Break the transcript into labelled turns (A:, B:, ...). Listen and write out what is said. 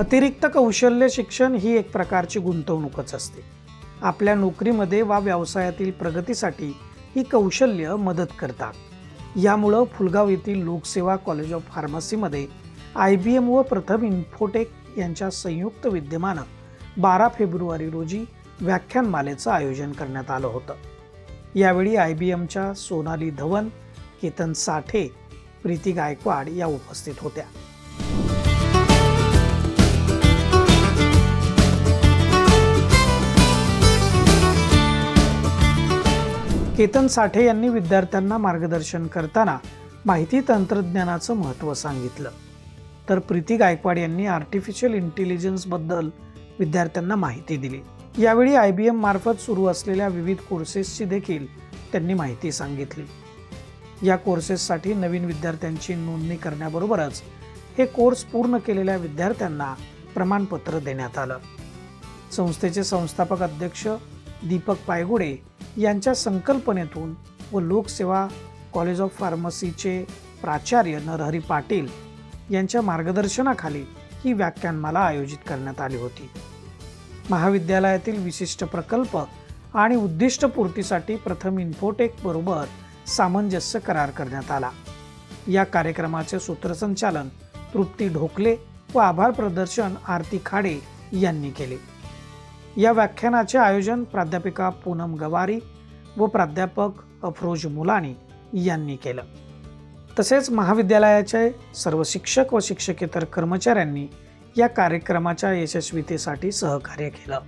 A: अतिरिक्त कौशल्य शिक्षण ही एक प्रकारची गुंतवणूकच असते. आपल्या नोकरीमध्ये वा व्यवसायातील प्रगतीसाठी ही कौशल्य मदत करतात. यामुळं फुलगाव येथील लोकसेवा कॉलेज ऑफ फार्मसीमध्ये आय बी एम व प्रथम इन्फोटेक यांच्या संयुक्त विद्यमानं बारा फेब्रुवारी रोजी व्याख्यानमालेचं आयोजन करण्यात आलं होतं. यावेळी आय बी एमच्या सोनाली धवन केतन साठे प्रीती गायकवाड या उपस्थित होत्या. केतन साठे यांनी विद्यार्थ्यांना मार्गदर्शन करताना माहिती तंत्रज्ञानाचं महत्त्व सांगितलं. तर प्रीती गायकवाड यांनी आर्टिफिशियल इंटेलिजन्सबद्दल विद्यार्थ्यांना माहिती दिली. यावेळी आय बी एम मार्फत सुरू असलेल्या विविध कोर्सेसची देखील त्यांनी माहिती सांगितली. या कोर्सेससाठी नवीन विद्यार्थ्यांची नोंदणी करण्याबरोबरच हे कोर्स पूर्ण केलेल्या विद्यार्थ्यांना प्रमाणपत्र देण्यात आलं. संस्थेचे संस्थापक अध्यक्ष दीपक पायगुडे यांच्या संकल्पनेतून व लोकसेवा कॉलेज ऑफ फार्मसीचे प्राचार्य नरहरी पाटील यांच्या मार्गदर्शनाखाली ही व्याख्यानमाला आयोजित करण्यात आली होती. महाविद्यालयातील विशिष्ट प्रकल्प आणि उद्दिष्टपूर्तीसाठी प्रथम इन्फोटेक बरोबर सामंजस्य करार करण्यात आला. या कार्यक्रमाचे सूत्रसंचालन तृप्ती ढोकले व आभार प्रदर्शन आरती खाडे यांनी केले. या व्याख्यानाचे आयोजन प्राध्यापिका पूनम गवारी व प्राध्यापक अफरोज मुलानी यांनी केलं. तसेच महाविद्यालयाचे सर्व शिक्षक व शिक्षकेतर कर्मचाऱ्यांनी या कार्यक्रमाच्या यशस्वीतेसाठी सहकार्य केलं.